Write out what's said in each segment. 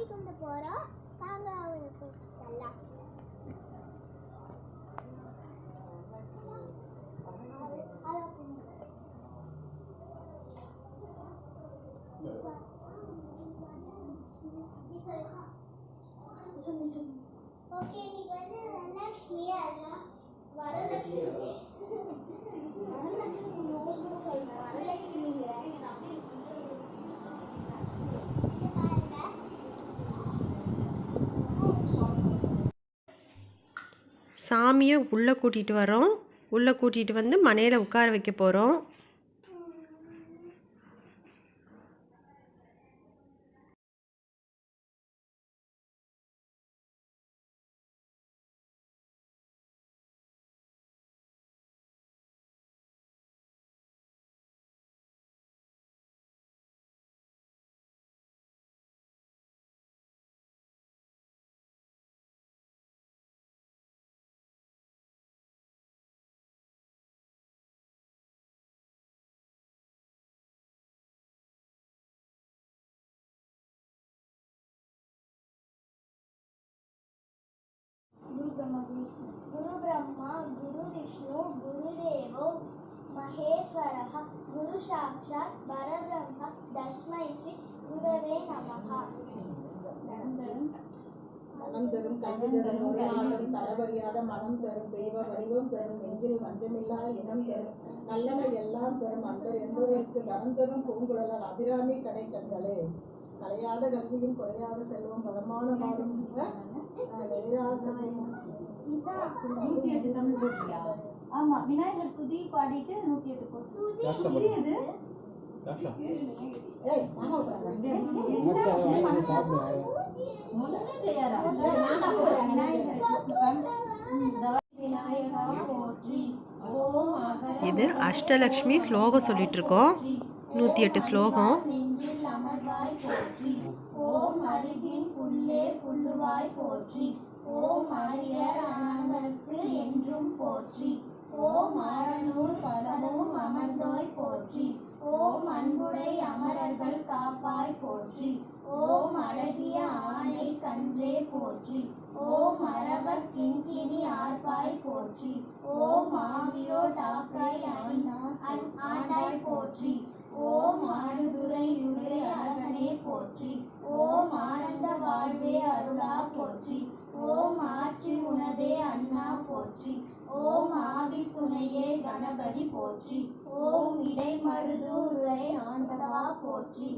சாமி கும்பிட போறோம். வாங்க அவருக்கு நல்லா ஓகே இன்னைக்கு வந்து வரலட்சுமி அதெல்லாம் வரலட்சுமி வரலட்சுமி சொல்றேன் வரலட்சுமிங்கிறேன் சாமியை உள்ளே கூட்டிகிட்டு வரோம். உள்ளே கூட்டிகிட்டு வந்து மனையில் உட்கார வைக்க போகிறோம். குரு பிரம்மா குரு விஷ்ணு குருதேவோ மகேஸ்வரः குரு சாட்சாத் பரபிரம்ம தஸ்மை ஸ்ரீ குரவே நமக மனம் தரும். கல்வி தரும் உரையாடும் தளவறியாத மனம் தரும் தெய்வ வடிவம் தரும் நெஞ்சில் மஞ்சமில்லா இனம் தரும் நல்லன எல்லாம் தரும் அன்பர் எந்த தரம் தரும் பூங்குழலால் அபிராமி கடை கடைக்கல்களே கலையாத கல்வியும் குறையாத செல்வம் பலமான நூத்தி எட்டு தமிழ் போட்டியா? ஆமா விநாயகர் துதி பாடிட்டு நூத்தி எட்டு போட்டு இது அஷ்டலக்ஷ்மி ஸ்லோகம் சொல்லிட்டு இருக்கோம். நூற்றி எட்டு ஸ்லோகம். ஓம் அருகின் புல்லே புல்லுவாய் போற்றி. ஓ மாரியர் ஆனந்தருக்கு என்றும் போற்றி. ஓ மாரனூர் பலமும் அமர்ந்தோய் போற்றி. ஓம் அன்புடை அமரர்கள் காப்பாய் போற்றி. ஓம் அழகிய ஆணை கன்றே போற்றி. ஓம் மரப கிண்கிணி ஆர்ப்பாய் போற்றி. ஓம் ஆவியோ டாக்காய் ஆண்டாய் போற்றி. ஓம் ஆடுதுறை அழகனே போற்றி. ஓம் ஆனந்த வாழ்வே அருளா போற்றி. போற்றி. ஓம் ஆவி துணையே கணபதி போற்றி. ஓம் இடை மருதூரை ஆண்டவா போற்றி.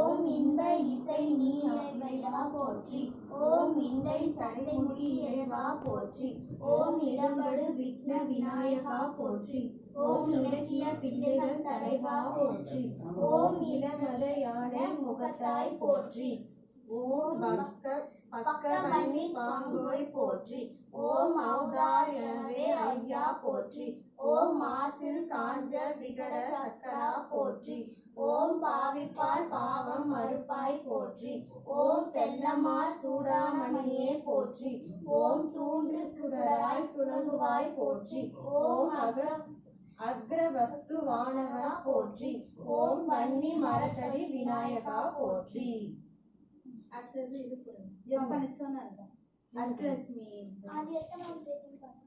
ஓம் இன்ப இசை நீ அடைவைடா போற்றி. ஓம் இண்டை சடைமுடி இறைவா போற்றி. ஓம் இடம்படு விக்ன விநாயகா போற்றி. ஓம் இலக்கிய பிள்ளைகள் தலைவா போற்றி. ஓம் இளமத முகத்தாய் போற்றி. ஓம் பக்க பக்க வன்னி பாங்கோய் போற்றி. ஓம் ஔதார் எனவே ஐயா போற்றி. ஓம் மாசில் காஞ்ச விகட சக்கரா போற்றி. ஓம் பாவிப்பால் பாவம் மறுப்பாய் போற்றி. ஓம் தென்னமார் சூடாமணியே போற்றி. ஓம் தூண்டு சுடராய் துணங்குவாய் போற்றி. ஓம் அக அக்ரவஸ்து வானவா போற்றி. ஓம் வன்னி மரத்தடி விநாயகா போற்றி. அடுத்தது இது போடுங்க எப்ப நிச்சயம் இருக்கும் அஷ்டலட்சுமி அது எத்தனாவது பேஜ்னு பாருங்க.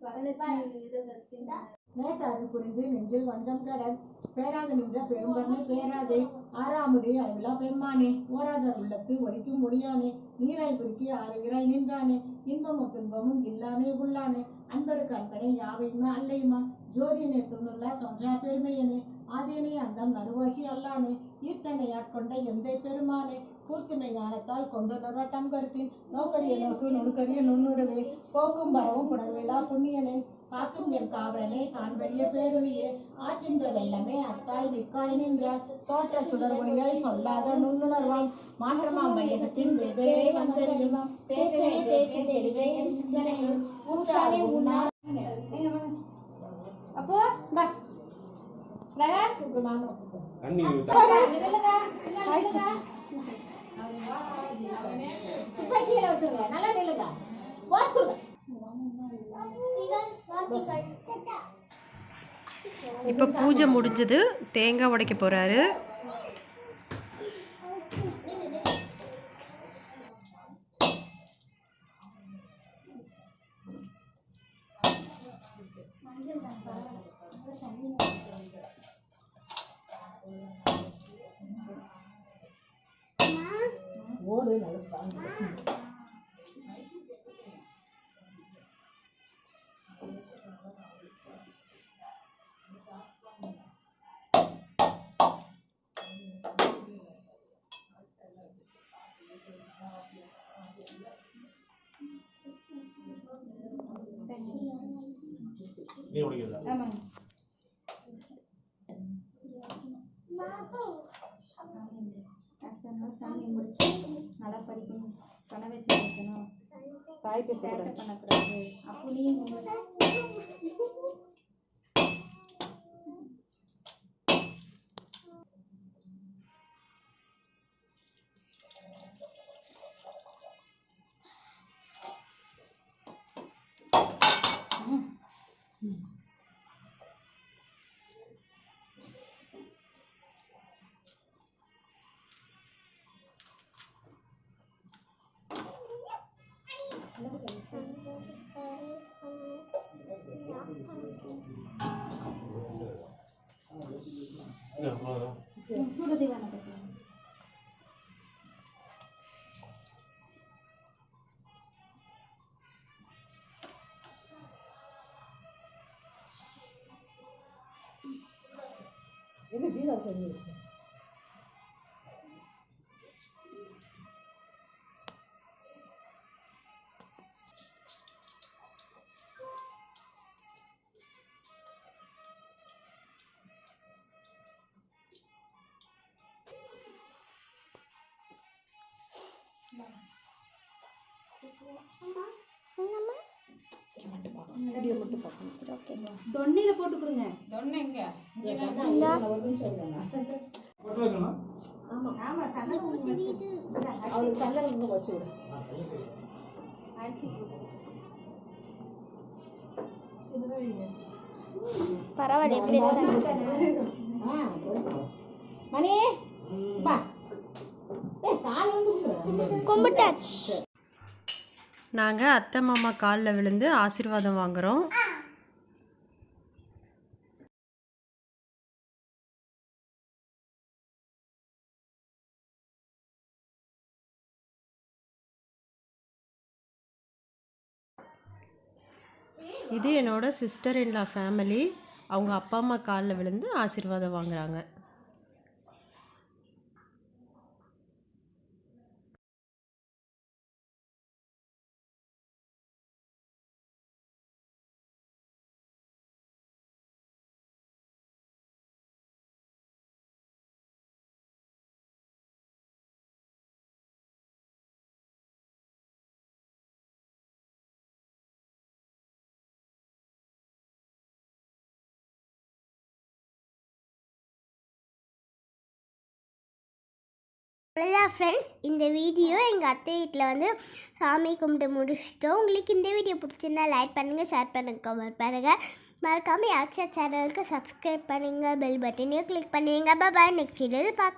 வரலட்சுமி இதை பத்தி நேசாறு புரிந்து நெஞ்சில் வஞ்சம் கடல் பேராது நின்ற பெருங்கண்ணை பேராதே ஆறாமதே அளவிலா பெம்மானே ஓராத உள்ளத்து ஒழிக்கும் ஒளியானே நீராய் குறுக்கி ஆறுகிறாய் நின்றானே இன்பமும் துன்பமும் இல்லானே உள்ளானே அன்பருக்கு அன்பனே யாவையுமே அல்லையுமா ஜோதியனே துண்ணுள்ளா தோன்றா பெருமையனே ஆதியனே அந்தம் நடுவாகி அல்லானே ஈர்த்தனை ஆட்கொண்ட எந்தை பெருமானே கூர்த்திமை ஞானத்தால் கொண்டனர தம் கருத்தின் நோக்கரிய நோக்கு நுணுக்கரிய நுண்ணுறவே போக்கும் பரவும் புணர்விழா புண்ணியனே. காக்கும் என் காவலனே காண்பறிய பேருவியே ஆற்றின்ற வெள்ளமே அத்தாய் மிக்காய் நின்ற தோற்ற சுடர்மொழியாய் சொல்லாத நுண்ணுணர்வான் மாற்றமாம் வெவ்வேறே வந்தறியும். தேற்றனை தேச்சை தெளிவே என் சிந்தனையும் ஊற்றாலே உண்ணா அப்போ நல்லா இப்போ பூஜை முடிஞ்சது தேங்காய் உடைக்க போகிறாரு போடு நல்ல ஸ்ட்ராங் நீ உடைக்கிறதா ஆமாங்க. அசன்னா சாமி முடிச்சு படிக்கணும் பண்ண வச்சு வைக்கணும் தாய் சேட்டை பண்ணக்கூடாது. அப்படியும் di mana Batman? Ini Gina sendiri. போட்டு கொடுங்க போட்டு வைக்கணுமா ஆமா. சந்தனம் வச்சு அவளுக்கு சந்தனம் வச்சு விடு. அரிசி போட்டு பரவாயில்ல எப்படி ஆ போடு. மணி. பா ஏய் கால் வந்து விடு. கும்பிட்டாச்சு. நாங்கள் அத்தை மாமா காலில் விழுந்து ஆசீர்வாதம் வாங்குகிறோம் இது என்னோட சிஸ்டர் இன்லா ஃபேமிலி அவங்க அப்பா அம்மா காலில் விழுந்து ஆசீர்வாதம் வாங்குகிறாங்க அவ்வளோதான் ஃப்ரெண்ட்ஸ் இந்த வீடியோ எங்கள் அத்தை வீட்டில் வந்து சாமி கும்பிட்டு முடிச்சிட்டோம். உங்களுக்கு இந்த வீடியோ பிடிச்சிருந்தா லைக் பண்ணுங்கள் ஷேர் பண்ணுங்கள் கமெண்ட் பண்ணுங்கள் மறக்காமல் யாக்ஷா சேனலுக்கு சப்ஸ்கிரைப் பண்ணுங்கள் பெல் பட்டனையும் கிளிக் பண்ணுவீங்க. பாய் நெக்ஸ்ட் வீடியோவில் பார்க்கலாம்.